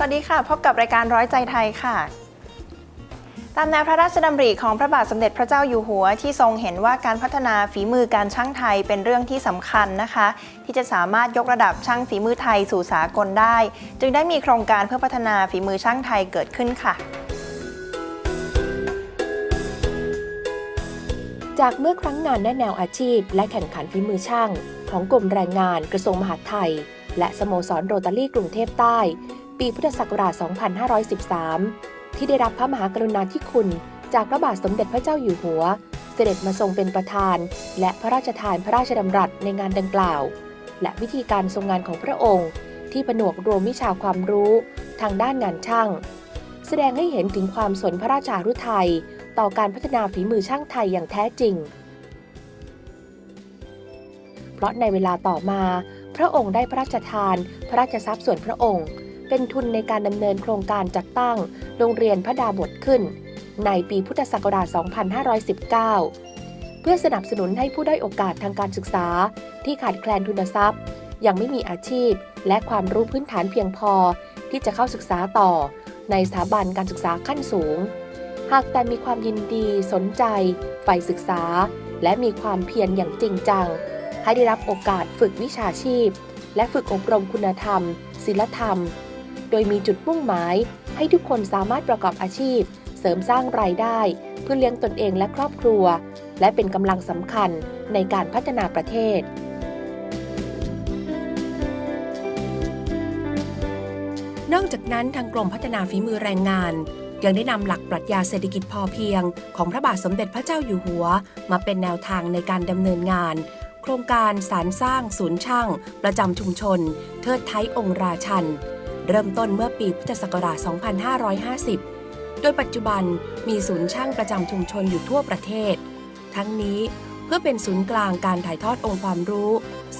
สวัสดีค่ะ พบกับรายการร้อยใจไทยค่ะ ตามแนวพระราชดำริของพระบาทสมเด็จพระเจ้าอยู่หัวที่ทรงเห็นว่าการพัฒนาฝีมือการช่างไทยเป็นเรื่องที่สำคัญนะคะ ที่จะสามารถยกระดับช่างฝีมือไทยสู่สากลได้ จึงได้มีโครงการเพื่อพัฒนาฝีมือช่างไทยเกิดขึ้นค่ะ จากเมื่อครั้งงานแนแนวอาชีพ และแข่งขันฝีมือช่าง ของกรมแรงงานกระทรวงมหาดไทย และสโมสรโรตารี่กรุงเทพใต้ ปีพุทธศักราช 2513 ที่ได้รับพระมหากรุณาธิคุณ จากพระบาทสมเด็จพระเจ้าอยู่หัว เสด็จมาทรงเป็นประธาน และพระราชทานพระราชดำรัสในงานดังกล่าว และวิธีการทรงงานของพระองค์ ที่ผนวกรวมวิชาความรู้ทางด้านงานช่าง แสดงให้เห็นถึงความสนพระราชาฤทัยต่อการพัฒนาฝีมือช่างไทยอย่างแท้จริง เพราะในเวลาต่อมา พระองค์ได้พระราชทาน พระราชทรัพย์ส่วนพระองค์ เป็นทุนในการดำเนินโครงการจัดตั้ง โรงเรียนพระดาบทขึ้น ในปีพุทธศักราช 2519 เพื่อสนับสนุนให้ผู้ได้โอกาสทางการศึกษา ที่ขาดแคลนทุนทรัพย์ ยังไม่มีอาชีพ และความรู้พื้นฐานเพียงพอ ที่จะเข้าศึกษาต่อ ในสถาบันการศึกษาขั้นสูง หากแต่มีความยินดี สนใจใฝ่ศึกษา และมีความเพียรอย่างจริงจัง ให้ได้รับโอกาสฝึกวิชาชีพ และฝึกอบรมคุณธรรมศีลธรรม โดยมีจุดมุ่งหมาย ให้ทุกคนสามารถประกอบอาชีพ เสริมสร้างรายได้ เพื่อเลี้ยงตนเองและครอบครัว และเป็นกำลังสำคัญในการพัฒนาประเทศนอกจากนั้นทางกรมพัฒนาฝีมือแรงงาน ยังได้นำหลักปรัชญาเศรษฐกิจพอเพียง ของพระบาทสมเด็จพระเจ้าอยู่หัว มาเป็นแนวทางในการดำเนินงาน โครงการสารสร้างศูนย์ช่าง ประจำชุมชน เทิดไทยองค์ราชัน เริ่มต้นเมื่อปีพุทธศักราช 2550 โดยปัจจุบันมีศูนย์ช่างประจำชุมชนอยู่ทั่วประเทศ ทั้งนี้เพื่อเป็นศูนย์กลางการถ่ายทอดองค์ความรู้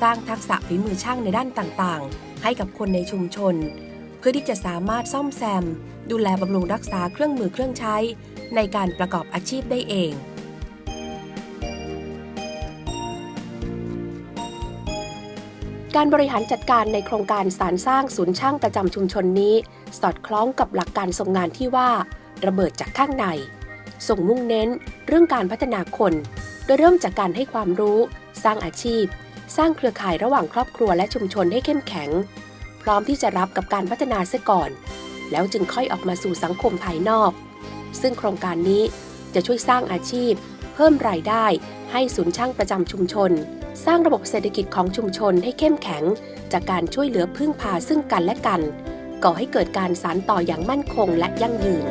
สร้างทักษะฝีมือช่างในด้านต่างๆ ให้กับคนในชุมชน เพื่อที่จะสามารถซ่อมแซม ดูแลบำรุงรักษาเครื่องมือเครื่องใช้ ในการประกอบอาชีพได้เอง การบริหารจัดการในโครงการสารสร้างศูนย์ช่างประจำชุมชนนี้ สอดคล้องกับหลักการทรงงานที่ว่า ระเบิดจากข้างใน ส่งมุ่งเน้นเรื่องการพัฒนาคน โดยเริ่มจากการให้ความรู้ สร้างอาชีพ สร้างเครือข่ายระหว่างครอบครัวและชุมชนให้เข้มแข็ง พร้อมที่จะรับกับการพัฒนาเสียก่อน แล้วจึงค่อยออกมาสู่สังคมภายนอก ซึ่งโครงการนี้จะช่วยสร้างอาชีพ เพิ่มรายได้ ให้ศูนย์ช่างประจำชุมชน สร้างระบบเศรษฐกิจของชุมชนให้เข้มแข็ง จากการช่วยเหลือพึ่งพาซึ่งกันและกัน ก่อให้เกิดการสานต่ออย่างมั่นคงและยั่งยืน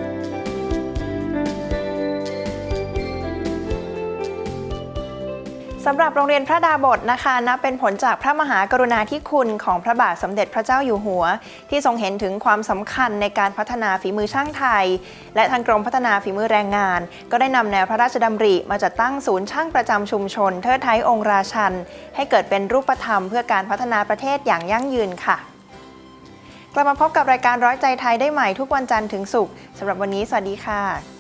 สำหรับโรงเรียนพระดาบทนะคะนับเป็นผลจากพระมหากรุณาธิคุณของพระบาทสมเด็จพระเจ้าอยู่หัว ที่ทรงเห็นถึงความสำคัญในการพัฒนาฝีมือช่างไทย และทางกรมพัฒนาฝีมือแรงงาน ก็ได้นำแนวพระราชดำริ มาจัดตั้งศูนย์ช่างประจำชุมชน เทิดไทยองค์ราชัน ให้เกิดเป็นรูปธรรมเพื่อการพัฒนาประเทศอย่างยั่งยืนค่ะ กลับมาพบกับรายการร้อยใจไทยได้ใหม่ทุกวันจันทร์ถึงศุกร์สำหรับวันนี้สวัสดีค่ะ